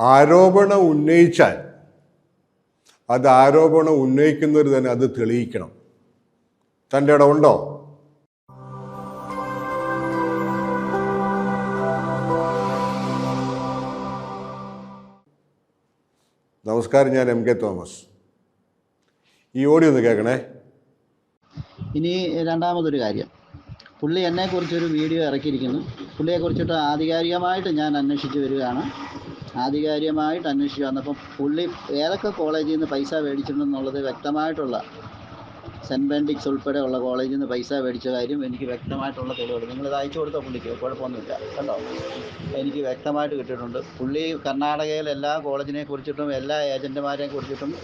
ആരോപണം ഉന്നയിച്ചാൽ അത് ആരോപണം ഉന്നയിക്കുന്നവർ തന്നെ അത് തെളിയിക്കണം. തന്റെ ഇടമുണ്ടോ നമസ്കാരം ഞാൻ എം കെ തോമസ്. ഈ ഓഡിയോ ഒന്ന് കേൾക്കണേ. ഇനി രണ്ടാമതൊരു കാര്യം. പുള്ളി എന്നെക്കുറിച്ചൊരു വീഡിയോ ഇറക്കിയിരിക്കുന്നു. പുള്ളിയെക്കുറിച്ചിട്ട് ആധികാരികമായിട്ട് ഞാൻ അന്വേഷിച്ച് വരികയാണ്. ആധികാരികമായിട്ട് അന്വേഷിച്ച് വന്നപ്പോൾ പുള്ളി ഏതൊക്കെ കോളേജിൽ നിന്ന് പൈസ മേടിച്ചിട്ടുണ്ടെന്നുള്ളത് വ്യക്തമായിട്ടുള്ള സെന്റ് ബെൻഡിക്സ് ഉൾപ്പെടെ ഉള്ള കോളേജിൽ നിന്ന് പൈസ മേടിച്ച കാര്യം എനിക്ക് വ്യക്തമായിട്ടുള്ള തെളിവുണ്ട് നിങ്ങളിത് അയച്ചു കൊടുത്ത പുള്ളിക്ക്? കുഴപ്പമൊന്നുമില്ല. കേട്ടോ എനിക്ക് വ്യക്തമായിട്ട് കിട്ടിയിട്ടുണ്ട്. പുള്ളി കർണാടകയിലെ എല്ലാ കോളേജിനെ കുറിച്ചിട്ടും എല്ലാ ഏജന്റുമാരെ കുറിച്ചിട്ടും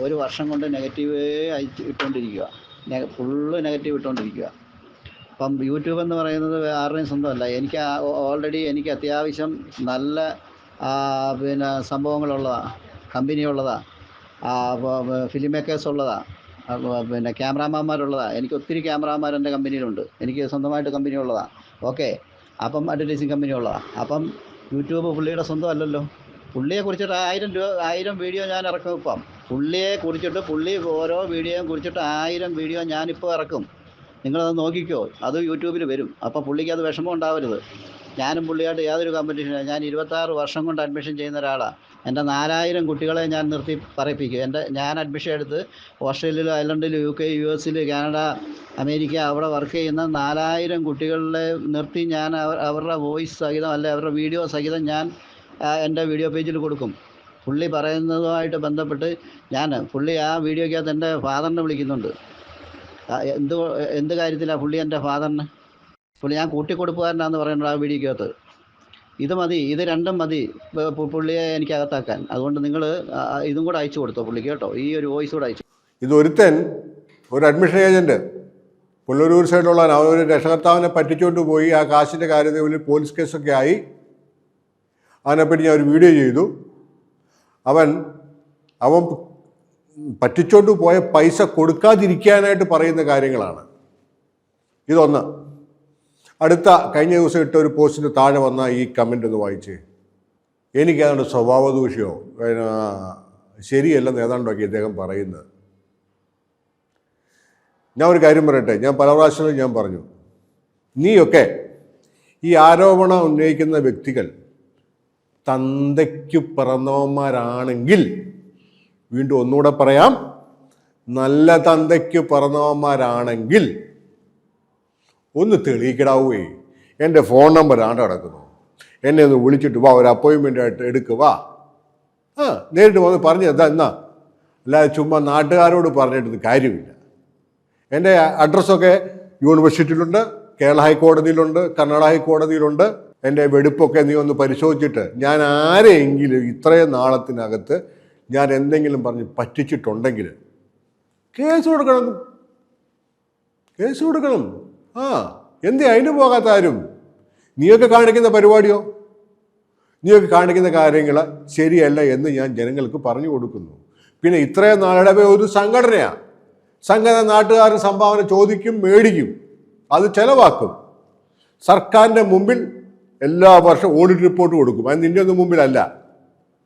ഒരു വർഷം കൊണ്ട് നെഗറ്റീവേ അയച്ച് ഇട്ടുകൊണ്ടിരിക്കുക. Full negative ഇട്ടുകൊണ്ടിരിക്കുക. അപ്പം യൂട്യൂബ് എന്ന് പറയുന്നത് ആരുടെയും സ്വന്തമല്ല. എനിക്ക് ഓൾറെഡി എനിക്ക് അത്യാവശ്യം നല്ല പിന്നെ സംഭവങ്ങളുള്ളതാണ് കമ്പനി ഉള്ളതാണ് ഫിലിം മേക്കേഴ്സ് ഉള്ളതാണ് പിന്നെ ക്യാമറാമാന്മാരുള്ളതാണ് എനിക്ക് ഒത്തിരി ക്യാമറാമാർ എന്റെ കമ്പനിയിലുണ്ട്. എനിക്ക് സ്വന്തമായിട്ട് കമ്പനി ഉള്ളതാണ് ഓക്കെ. അപ്പം അഡ്വർടൈസിങ് കമ്പനി ഉള്ളതാണ് അപ്പം യൂട്യൂബ് പുള്ളിയുടെ സ്വന്തം അല്ലല്ലോ പുള്ളിയെ കുറിച്ചിട്ട് ആയിരം രൂപ ആയിരം വീഡിയോ ഞാൻ ഇറക്കും ഇപ്പം. പുള്ളിയെ കുറിച്ചിട്ട് പുള്ളി ഓരോ വീഡിയോയും കുറിച്ചിട്ട് ആയിരം വീഡിയോ ഞാനിപ്പോൾ ഇറക്കും. നിങ്ങളത് നോക്കിക്കോ. അത് യൂട്യൂബിൽ വരും. അപ്പോൾ പുള്ളിക്ക് അത് വിഷമം ഉണ്ടാവരുത്. ഞാനും പുള്ളിയായിട്ട് യാതൊരു കോമ്പറ്റീഷനില്ല ഞാൻ ഇരുപത്താറ് വർഷം കൊണ്ട് അഡ്മിഷൻ ചെയ്യുന്ന ഒരാളാണ് എന്റെ നാലായിരം കുട്ടികളെ ഞാൻ നിർത്തി പറയിപ്പിക്കും. എന്റെ ഞാൻ അഡ്മിഷൻ എടുത്ത് ഓസ്ട്രേലിയയിലും അയർലൻഡിലും യു കെ യു എസിൽ കാനഡ അമേരിക്ക അവിടെ വർക്ക് ചെയ്യുന്ന നാലായിരം കുട്ടികളെ നിർത്തി ഞാൻ അവരുടെ വോയിസ് സഹിതം അല്ലെ അവരുടെ വീഡിയോ സഹിതം ഞാൻ എന്റെ വീഡിയോ പേജിൽ കൊടുക്കും. പുള്ളി പറയുന്നതുമായിട്ട് ബന്ധപ്പെട്ട് ഞാൻ പുള്ളി ആ വീഡിയോയ്ക്കകത്ത് എന്റെ ഫാദറിനെ വിളിക്കുന്നുണ്ട്. എന്ത് എന്ത് കാര്യത്തിലാണ് പുള്ളി എന്റെ ഫാദറിന് പുള്ളി ഞാൻ കൂട്ടിക്കൊടുപ്പുകാരനാന്ന് പറയുന്നത് ആ വീഡിയോക്കകത്ത്. ഇത് മതി ഇത് രണ്ടും മതി പുള്ളിയെ എനിക്ക് അകത്താക്കാൻ അതുകൊണ്ട് നിങ്ങൾ ഇതും കൂടെ അയച്ചു കൊടുത്തോ പുള്ളിക്ക് കേട്ടോ. ഈ ഒരു വോയിസ് കൂടെ അയച്ചു. ഇത് ഒരുത്തൻ ഒരു അഡ്മിഷൻ ഏജന്റ് പുള്ളൂർ സൈഡിലുള്ള ഒരു രക്ഷകർത്താവിനെ പറ്റിച്ചുകൊണ്ട് പോയി ആ കാശിന്റെ കാര്യത്തിൽ വലിയ പോലീസ് കേസൊക്കെ ആയി. അതിനെപ്പറ്റി ഞാൻ ഒരു വീഡിയോ ചെയ്തു. അവൻ അവൻ പറ്റിച്ചോണ്ട് പോയ പൈസ കൊടുക്കാതിരിക്കാനായിട്ട് പറയുന്ന കാര്യങ്ങളാണ്. ഇതൊന്ന്. അടുത്ത കഴിഞ്ഞ ദിവസം ഇട്ട ഒരു പോസ്റ്റിന് താഴെ വന്ന ഈ കമന്റ് ഒന്ന് വായിച്ചേ. എനിക്ക് അതുകൊണ്ട് സ്വഭാവ ദൂഷ്യമോ പിന്നെ ശരിയല്ലെന്ന് ഏതാണ്ടൊക്കെ ഇദ്ദേഹം പറയുന്നത്. ഞാൻ ഒരു കാര്യം പറയട്ടെ ഞാൻ പല പ്രാവശ്യങ്ങളും ഞാൻ പറഞ്ഞു. നീയൊക്കെ ഈ ആരോപണം ഉന്നയിക്കുന്ന വ്യക്തികൾ തന്തയ്ക്ക് പിറന്നവന്മാരാണെങ്കിൽ വീണ്ടും ഒന്നുകൂടെ പറയാം. നല്ല തന്തയ്ക്ക് പിറന്നവന്മാരാണെങ്കിൽ ഒന്ന് തെളിയിക്കടാവേ. എന്റെ ഫോൺ നമ്പർ ആണ്ട് കിടക്കുന്നു എന്നെ ഒന്ന് വിളിച്ചിട്ട് വാ ഒരു അപ്പോയിൻമെന്റ് ആയിട്ട് എടുക്കുക വാ. ആ നേരിട്ട് വന്ന് പറഞ്ഞു എന്താ എന്നാ. അല്ലാതെ ചുമ്മാ നാട്ടുകാരോട് പറഞ്ഞിട്ട് കാര്യമില്ല. എന്റെ അഡ്രസ്സൊക്കെ യൂണിവേഴ്സിറ്റിയിലുണ്ട് കേരള ഹൈക്കോടതിയിലുണ്ട് കർണാടക ഹൈക്കോടതിയിലുണ്ട്. എന്റെ വെടിപ്പൊക്കെ നീ ഒന്ന് പരിശോധിച്ചിട്ട് ഞാൻ ആരെയെങ്കിലും ഇത്രയും നാളത്തിനകത്ത് ഞാൻ എന്തെങ്കിലും പറഞ്ഞ് പറ്റിച്ചിട്ടുണ്ടെങ്കിൽ കേസ് കൊടുക്കണം. കേസ് കൊടുക്കണം. ആ എന്തേ അതിന് പോകാത്ത ആരും? നീയൊക്കെ കാണിക്കുന്ന പരിപാടിയോ? നീയൊക്കെ കാണിക്കുന്ന കാര്യങ്ങൾ ശരിയല്ല എന്ന് ഞാൻ ജനങ്ങൾക്ക് പറഞ്ഞു കൊടുക്കുന്നു. പിന്നെ ഇത്രയും നാളിടവേ ഒരു സംഘടനയാണ് സംഘടന നാട്ടുകാർ സംഭാവന ചോദിക്കും മേടിക്കും. അത് ചെലവാക്കും. സർക്കാരിന്റെ മുമ്പിൽ എല്ലാ വർഷവും ഓഡിറ്റ് റിപ്പോർട്ട് കൊടുക്കും. അത് നിന്റെ ഒന്നും മുമ്പിലല്ല.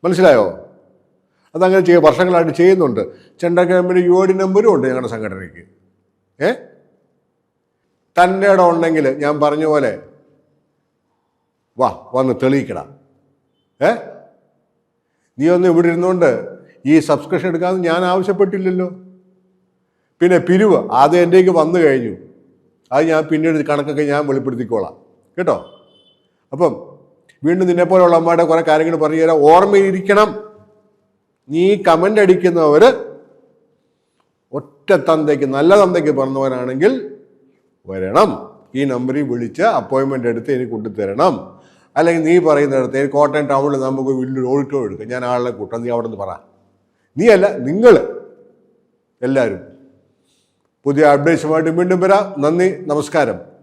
മനസ്സിലായോ? അതങ്ങനെ ചെയ്യുക വർഷങ്ങളായിട്ട് ചെയ്യുന്നുണ്ട്. ചെണ്ട ക്യാമ്പിന് യു ഡി നമ്പരും ഉണ്ട് ഞങ്ങളുടെ സംഘടനയ്ക്ക്. ഏ? തന്റെ ഇടം ഉണ്ടെങ്കിൽ ഞാൻ പറഞ്ഞ പോലെ വാ വന്ന് തെളിയിക്കട. ഏ? നീ ഒന്ന് ഇവിടെ ഇരുന്നുകൊണ്ട് ഈ സബ്സ്ക്രിപ്ഷൻ എടുക്കാമെന്ന് ഞാൻ ആവശ്യപ്പെട്ടില്ലല്ലോ. പിന്നെ പിരിവ് ആദ്യം എന്റെക്ക് വന്നു കഴിഞ്ഞു. അത് ഞാൻ പിന്നീട് കണക്കൊക്കെ ഞാൻ വെളിപ്പെടുത്തിക്കോളാം. കേട്ടോ? അപ്പം വീണ്ടും നിന്നെപ്പോലുള്ള അമ്മയുടെ കുറേ കാര്യങ്ങൾ പറഞ്ഞു തരാം ഓർമ്മയിരിക്കണം നീ കമന്റ് അടിക്കുന്നവർ ഒറ്റ തന്തയ്ക്ക് നല്ല തന്തയ്ക്ക് പറഞ്ഞവരാണെങ്കിൽ വരണം. ഈ നമ്പറിൽ വിളിച്ച് അപ്പോയിൻമെന്റ് എടുത്ത് എനിക്ക് കൊണ്ടുതരണം. അല്ലെങ്കിൽ നീ പറയുന്നിടത്ത് കോട്ടയം ടൗണിൽ നമുക്ക് വലിയൊരു ഓഡിറ്റോറിയം എടുക്കാം. ഞാൻ ആളെ കൂട്ടാം. നീ അവിടെ നിന്ന് പറ. നീ അല്ല നിങ്ങൾ എല്ലാവരും പുതിയ അപ്ഡേറ്റ്സുമായിട്ട് വീണ്ടും വരാം. നന്ദി നമസ്കാരം.